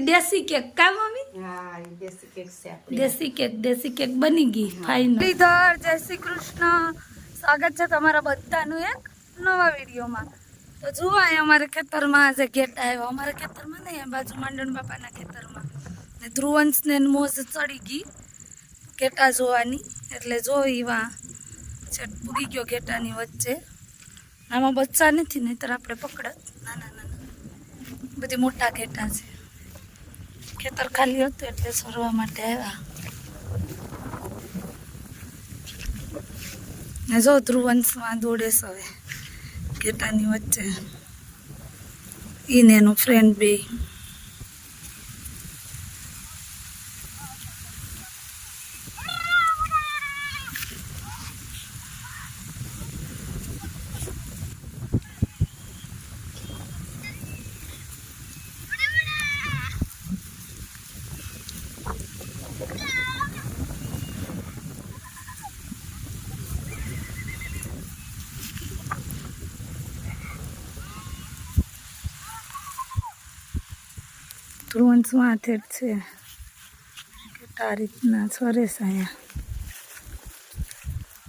દેશી કેક કા મમ્મી? હા દેશી કેક છે દેશી કેક બની ગઈ ફાઈનલ શ્રીધર જય શ્રી કૃષ્ણ. સ્વાગત છે તમારા બધાનું એક નવા વિડીયોમાં. તો જુઓ અહીંયા અમારે ખેતરમાં આજે ગેટ આવ્યો. અમારા ખેતરમાં નહીં આ બાજુ માંડણ બાપાના ખેતરમાં. ને ધ્રુવંશને મોજ ચડી ગઈ ઘેટા જોવાની. એટલે જોઈ વા છે પૂગી ગયો ઘેટાની વચ્ચે. આમાં બચ્ચા નથી નહીતર આપણે પકડત. નાના નાના બધી મોટા ઘેટા છે. ખેતર ખાલી હતું એટલે સરવા માટે આવ્યા. ને જો ધ્રુવંશમાં દોડે હવે ઘેટાની વચ્ચે. એને એનો ફ્રેન્ડ બે. હાથે જ છે? આ રીતના સરસ અહીંયા.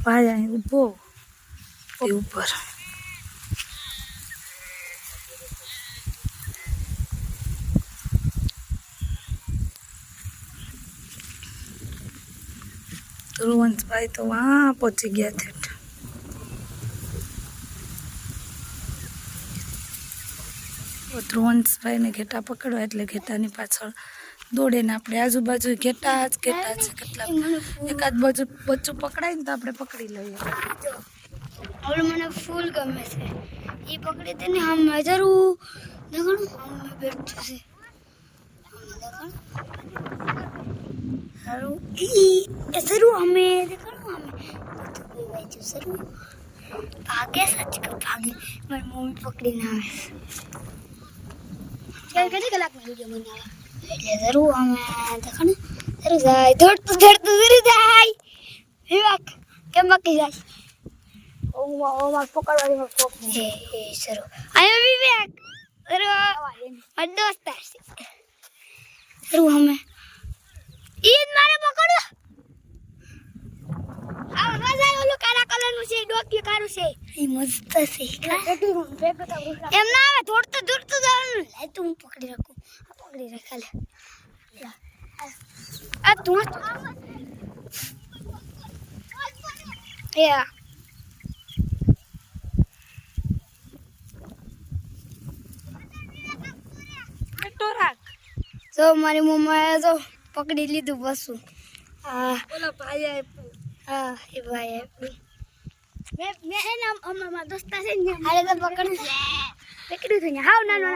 ભાઈ અહીં ઊભો. ઉપર. ધ્રુવંશભાઈ તો વાં પહોંચી ગયા ઠેઠ ધ્રુવંશભાઈને ઘેટા પકડવા એટલે ઘેટાની પાછળ દોડે ને આપણે આજુબાજુ ઘેટા જ, ઘેટા છે કેટલા એકાદ બાજુ બચ્ચું પકડાય ને તો આપણે પકડી લઈએ. હવે મને ફૂલ ગમે છે. એ પકડી તેને હમ જરૂર. હમ બેઠું છે. એ જરૂર અમે અમે. વાંચ્યું જરૂર ભાગે સચ, ભાગે. મારી મમ્મી પકડીને આવે છે કેટલી કલાકનો વીડિયો બનાવે? એટલે જરૂર અમે દેખણ જરૂર જાય. દોડતું દોડતું જરૂર જાય. વિવાક કેમ બાકી જાય? ઓમાં ઓમાં પકડવાની પોક એ એ સરો આયો વિવેક જરૂર મારો દોસ્ત છે. અમે. હમે ઈદ મારે પકડો આ મજા ઓલું કાળા છે ડોક્યુ કારું છે. એ મસ્ત છે એમ ના આવે દોડતું દોડતો જવાનું લે તું હું પકડી રાખું. આ પકડી રાખા લે આ તું એ આ. બેટો તો મારી મમ્માએ તો પકડી લીધું બસું. હા. ઓલા ભાઈ આપ્યું. હા એ ભાઈ આપી મેં મેં એને હમણાં મારા દોસ્તા છે ને હારે તો પકડ પકડ્યું ને હાવ નાનો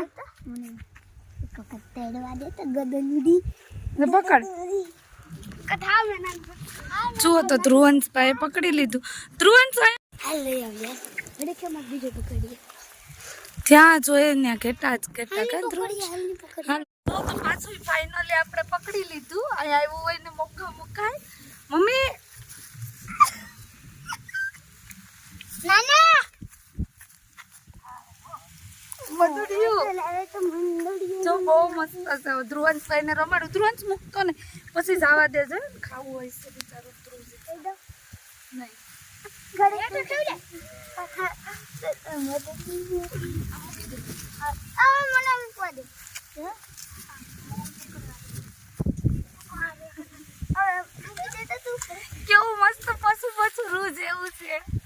મને વખત તેડવા દે તો ગદનડી. ને પકડ. નાનો જુઓ તો ધ્રુવંશભાઈ પકડી લીધું. હાલ લઈ આવ્યા કેમ બીજો પકડીએ? ત્યાં જોઈએ ને કેટલા જ કેટલા કે હાલ હાલ હાલ. તો તો પાછું ફાઇનલી આપણે પકડી લીધું. અહીંયા આવ્યું હોય ને મોકા મુકાય. મમ્મી નાના મધુરિયું હવે તો મંદોડી જો બહુ મસ્ત ધ્રુવંશભાઈ ને રમાડું. ધ્રુવંશ મૂકતો ને, પછી જવા દેજો. ખાવું હોય છે બિચારું ધ્રુવ નહીં. કેવું મસ્ત પશુ પશુ રૂ જેવું છે.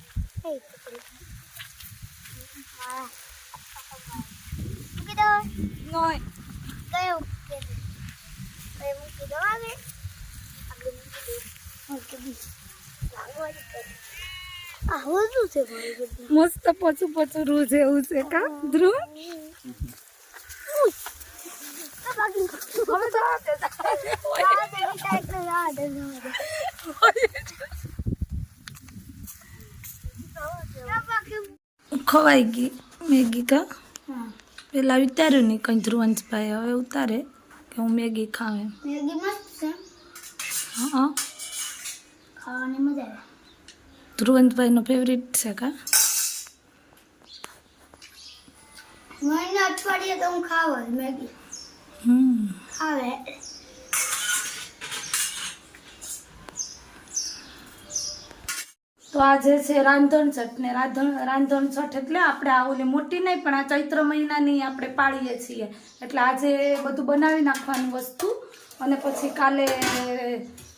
મૂકી દો નોય કયો કયો મૂકી દો આવે આગળ મૂકી દે મૂકી દે લાગવાની આ હોતું છે મસ્ત પશુ પશુ રૂ જેવું છે. કા ધ્રુવ હવે તો આ તે તારે હોય. આ તો વિચાર તો આ દે ખવાઈ ગઈ મેગી કા? પેલા વિચાર્યું નહીં કંઈ ધ્રુવંશભાઈ હવે ઉતારે કે હું મેગી ખાવ એમ. મેગી મસ્ત છે. હા ખાવાની મજા આવે. ધ્રુવંશભાઈનો ફેવરિટ છે કા? મહિને અઠવાડિયે તો હું ખાવ મેગી. હમ. આવે તો આજે છે રાંધણ છઠ ને રાંધણ રાંધણ છઠ એટલે આપણે આ ઓલી મોટી નહીં, પણ આ ચૈત્ર મહિનાની આપણે પાળીએ છીએ. એટલે આજે બધું બનાવી નાખવાનું વસ્તુ અને પછી કાલે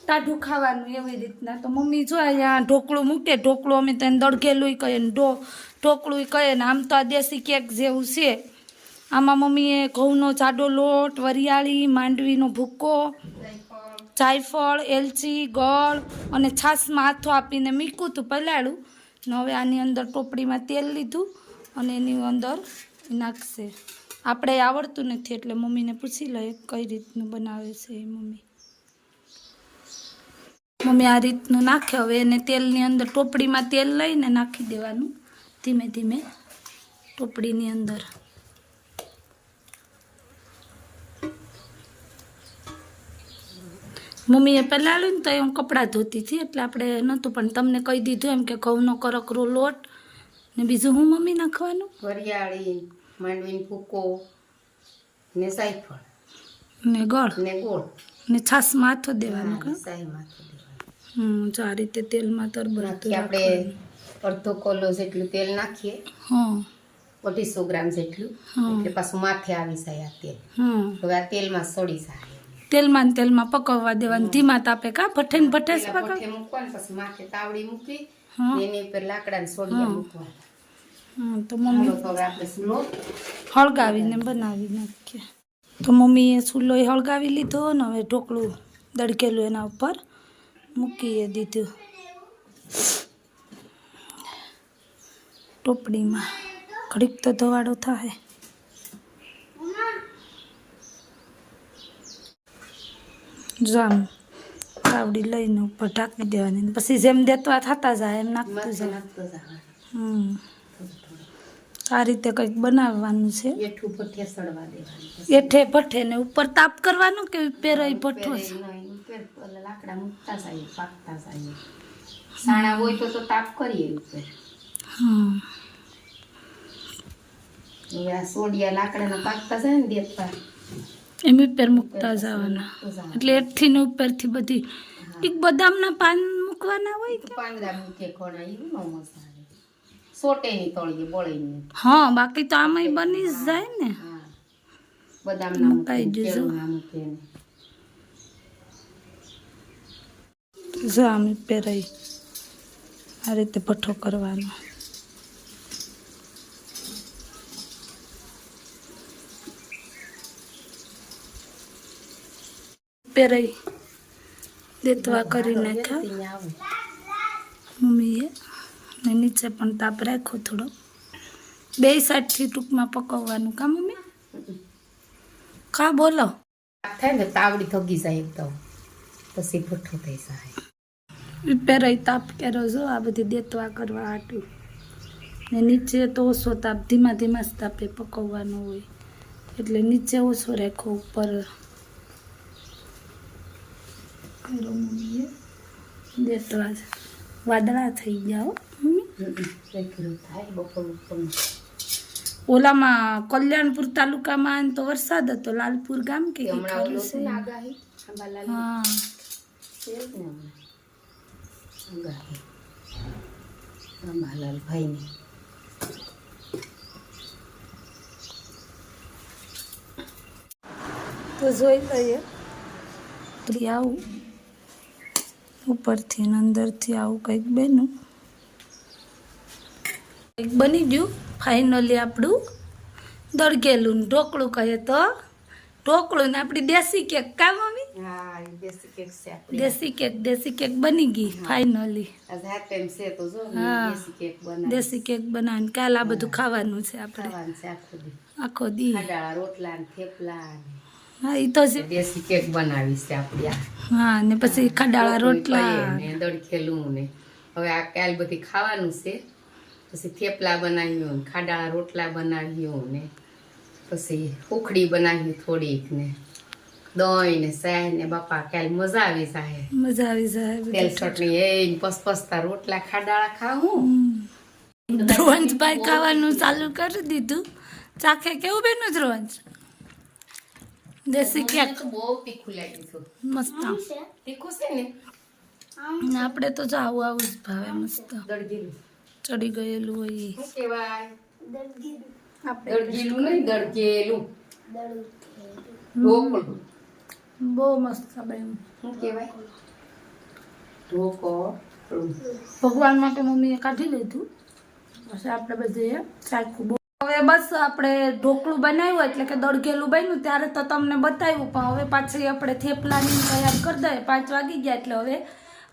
ટાઢું ખાવાનું એવી રીતના. તો મમ્મી જો અહીંયા ઢોકળું મૂકે, ઢોકળું અમે તેને દળગેલું કહીએ ને ઢો ઢોકળું કહીએ ને આમ તો આ દેશી કેક જેવું છે. આમાં મમ્મીએ ઘઉંનો જાડો લોટ, વરિયાળી, માંડવીનો ભૂક્કો જાયફળ, એલચી, ગળ અને છાશમાં હાથો આપીને મીકું હતું પલાળું ને હવે આની અંદર ટોપડીમાં તેલ લીધું અને એની અંદર નાખશે. આપણે આવડતું નથી એટલે મમ્મીને પૂછી લઈએ કઈ રીતનું બનાવે છે એ મમ્મી. મમ્મી આ રીતનું નાખે. હવે એને તેલની અંદર ટોપડીમાં તેલ લઈને નાખી દેવાનું. ધીમે ધીમે ટોપડીની અંદર. મમ્મીએ પહેલાં ને તો હું કપડાં ધોતી હતી એટલે આપણે નહોતું પણ તમને કહી દીધું એમ કે ઘઉંનો કરકરો લોટ ને બીજું હું મમ્મી નાખવાનું? વરિયાળી માંડવીનો ભૂકો ને સાયફળ ને ગળ? ને ગોળ. ને છાસ માથો દેવાનો કે? હમ જો આ રીતે તેલમાં તરબરતું આપણે અડધો કોલો જેટલું તેલ નાખીએ. હા. અઢીસો ગ્રામ જેટલું. એટલે પાછું માથે આવી જાય આ તેલ. હવે આ તેલમાં સડી જાય. તેલમાં ને તેલમાં પકવવા દેવાનું. ધીમા તાપે કા? ભઠે ને ભઠે જ પકાવ મૂકવાનું પછી માથે તાવડી મૂકી એની ઉપર લાકડાને સોડિયા મૂકવાના. તો મમ્મી હળગાવીને બનાવી નાખીએ. તો મમ્મીએ ચૂલો હળગાવી લીધો ને હવે ઢોકળું દડકેલું એના ઉપર મૂકીએ દીધું. ટોપડીમાં. ઘડીક તો ધોવાડો થાય જામ તાવડી લઈને ઉપર ઢાંકી દેવાની પછી જેમ દેતવા થતા જાય એમ નાખતું જાય. હમ. આ રીતે કંઈક બનાવવાનું છે. એઠું ભઠ્ઠે ને ઉપર તાપ કરવાનું કે પેરાઈ ભઠ્ઠો લાકડા મૂકતા જાય પાકતા જાય. સાણા હોય તો તો તાપ કરીએ ઉપર. હમ આ સોડિયા લાકડાના પાકતા જાય ને દેતા એમ ઉપર મૂકતા જવાના. એટલે એઠથી ને ઉપરથી બધી એક બદામના પાન મૂકવાના હોય પાંદડા મૂકે ખોણા એવું ન સોટે ની તળીએ બળે હા બાકી તો આમાંય બની જ જાય ને. બદામના મૂકે મુકાઈ જજો. જો આમ પહેરાય. આ રીતે ભઠ્ઠો કરવાનો. પેરાઈ દેતવા કરી નાખ્યા. મમ્મીએ ને નીચે પણ તાપ રાખ્યો થોડો. બે સાઈડથી ટૂંકમાં પકવવાનું. કા મમ્મી? કા બોલો? થાય ને તાવડી થગી જાય એકદમ પછી ભઠ્ઠો થઈ જાય. પેરાઈ તાપ કેરો જો આ બધી દેતવા કરવા હાટું. ને નીચે તો ઓછો તાપ ધીમા ધીમા જ તાપે પકવવાનો હોય. એટલે નીચે ઓછો રાખો ઉપર દેતવા વાદળા થઈ બપોર ઓલામાં કલ્યાણપુર તાલુકામાં તો વરસાદ હતો લાલપુર ગામ કે હા. છે જ ને હમણાં. આગાહી. આંબાલાલ ભાઈની. તો જોઈ લઈએ. આવું. ઉપરથી ને અંદરથી આવું કંઈક બન્યું. કંઈક બની ગયું. ફાઇનલી આપણું દળગેલું ઢોકળું કહીએ તો. ઢોકળું ને આપણી દેશી કેક કા મમ્મી? દેશી કેક છે દેશી કેક દેશી કેક બની ગઈ ફાઇનલી હા. દેશી કેક બનાવીને કાલ આ બધું ખાવાનું છે આપણે. આખો દી. રોટલા થેપલા હા એ તો દેશી કેક બનાવી છે આપણી હા ને પછી ખાડાળા રોટલા ને દડખેલું ને. હવે આ કાલ બધી ખાવાનું છે. પછી થેપલા બનાવ્યું ખાડાળા રોટલા બનાવ્યું ને. પછી ઉખડી બનાવી થોડીક ને. દહીં ને સાય ને બાપા કાલ મજા આવી જાય મજા આવી જાય તેલ ચટણી એ પસપસતા રોટલા ખાડાળા ખાવું. ધ્રુવંશભાઈ ખાવાનું ચાલુ કરી દીધું. ચાખે કેવું બેનું ધ્રુવંશ દેશી કેક તો બહુ તીખું લાગ્યું મસ્ત તીખું છે ને ને આપણે તો જો આવું આવું જ ભાવે મસ્ત ચડી ગયેલું હોય શું કહેવાય દળગેલું નહીં દળગેલું ઢોકળું બહુ મસ્ત બેન શું કહેવાય ઢોકળું ભગવાન માટે મમ્મીએ કાઢી લીધું પછી આપણે બધે ચાખું બહુ હવે બસ આપણે ઢોકળું બનાવ્યું એટલે કે દળગેલું બન્યું, ત્યારે તો તમને બતાવ્યું, પણ હવે પાછી આપણે થેપલાની તૈયાર કરી દઈએ. પાંચ વાગી ગયા એટલે હવે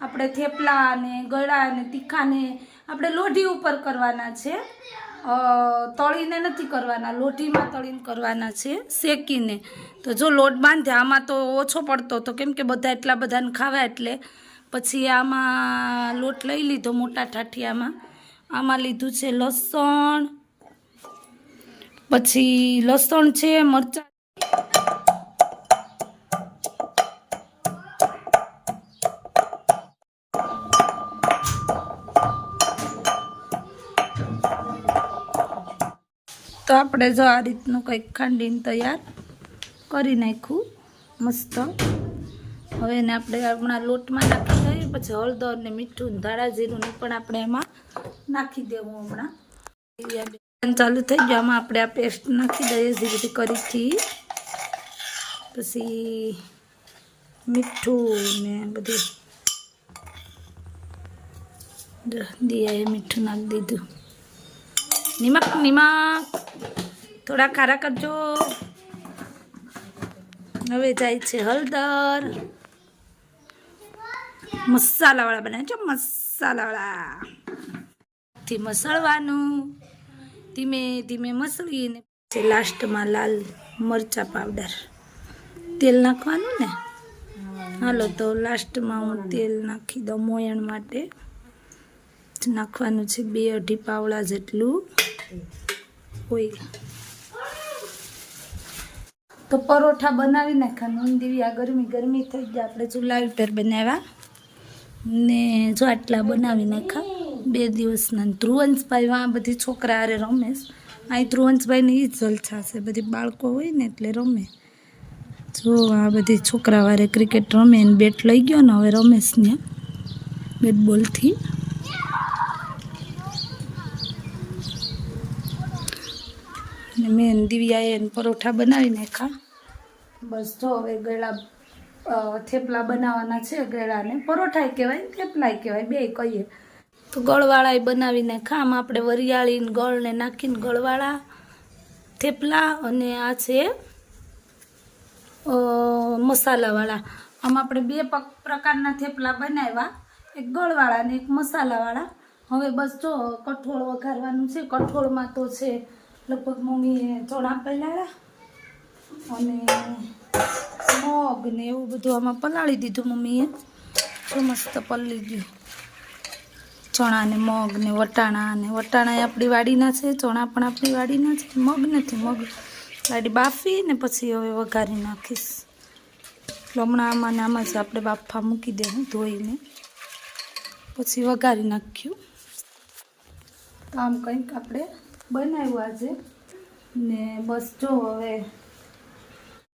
આપણે થેપલા ને ગળા અને તીખાને આપણે લોઢી ઉપર કરવાના છે. તળીને નથી કરવાના, લોઢીમાં તળીને કરવાના છે, શેકીને. તો જો લોટ બાંધ્યા, આમાં તો ઓછો પડતો હતો, કેમ કે બધા એટલા બધાને ખાવા એટલે. પછી આમાં લોટ લઈ લીધો મોટા ઠાઠિયામાં. આમાં લીધું છે લસણ પછી લસણ છે, મરચાં તો આપણે જો આ રીતનું કંઈક ખાંડીને તૈયાર કરી નાખ્યું, મસ્ત. હવે એને આપણે હમણાં લોટમાં નાખી દઈએ, પછી હળદર ને મીઠું ધાણા જીરું પણ આપણે એમાં નાખી દેવું હમણાં. ચાલુ થઈ ગયો. આમાં આપણે આ પેસ્ટ નાખી દઈએ ધીરે ધીરે કરીથી પછી મીઠું ને બધું દિયાએ મીઠું નાખી દીધું. નિમક નિમક. થોડા ખારા કરજો. હવે જાય છે હળદર. મસાલાવાળા બનાવે છે, મસાલાવાળા. થી મસળવાનું. ધીમે ધીમે મસળીને પછી લાસ્ટમાં લાલ મરચા પાવડર તેલ નાખવાનું ને? હાલો, તો લાસ્ટમાં હું તેલ નાખી દઉં મોયણ માટે. નાખવાનું છે બે અઢી પાવડા જેટલું ઓઇલ તો પરોઠા બનાવી નાખ્યા દેવી આ ગરમી ગરમી થઈ ગયા આપણે ચૂલા ઉપર બનાવ્યા ને જો આટલા બનાવી નાખ્યા. બે દિવસના ધ્રુવંશભાઈમાં આ બધી છોકરા હારે રમેશ અહીં ધ્રુવંશભાઈને એ જ જલસા છે. બધી બાળકો હોય ને એટલે રમે. જો આ બધી છોકરા વારે ક્રિકેટ રમે ને બેટ લઈ ગયો ને હવે રમેશને બેટ બોલથી. ને મેં દિવ્યાએ પરોઠા બનાવી નાખ્યા. બસ જો હવે ગળા થેપલા બનાવવાના છે ગળાને. પરોઠાય કહેવાય થેપલાય કહેવાય બે કહીએ. તો ગળવાળા બનાવીને ખામ આપણે વરિયાળીને ગળને નાખીને ગળવાળા થેપલા અને આ છે મસાલાવાળા. આમ આપણે બે પ્રકારના થેપલા બનાવ્યા. એક ગળવાળા ને એક મસાલાવાળા. હવે બસ જો, કઠોળ વઘારવાનું છે. કઠોળમાં તો છે, લગભગ મમ્મીએ ચણા પલાળ્યા અને મગ ને એવું બધું આમાં પલાળી દીધું મમ્મીએ. તો મસ્ત પલળી ગયું. ચણા ને મગ ને વટાણા ને વટાણા એ આપણી વાડીના છે, ચણા પણ આપણી વાડીના છે. મગ નથી, મગ વાડી બાફી ને પછી હવે વઘારી નાખીશ. હમણાં આમાં ને આમાં જ આપણે બાફા મૂકી દેવું ધોઈને. પછી વઘારી નાખ્યું. તો આમ કંઈક આપણે બનાવ્યું આજે. ને બસ જો હવે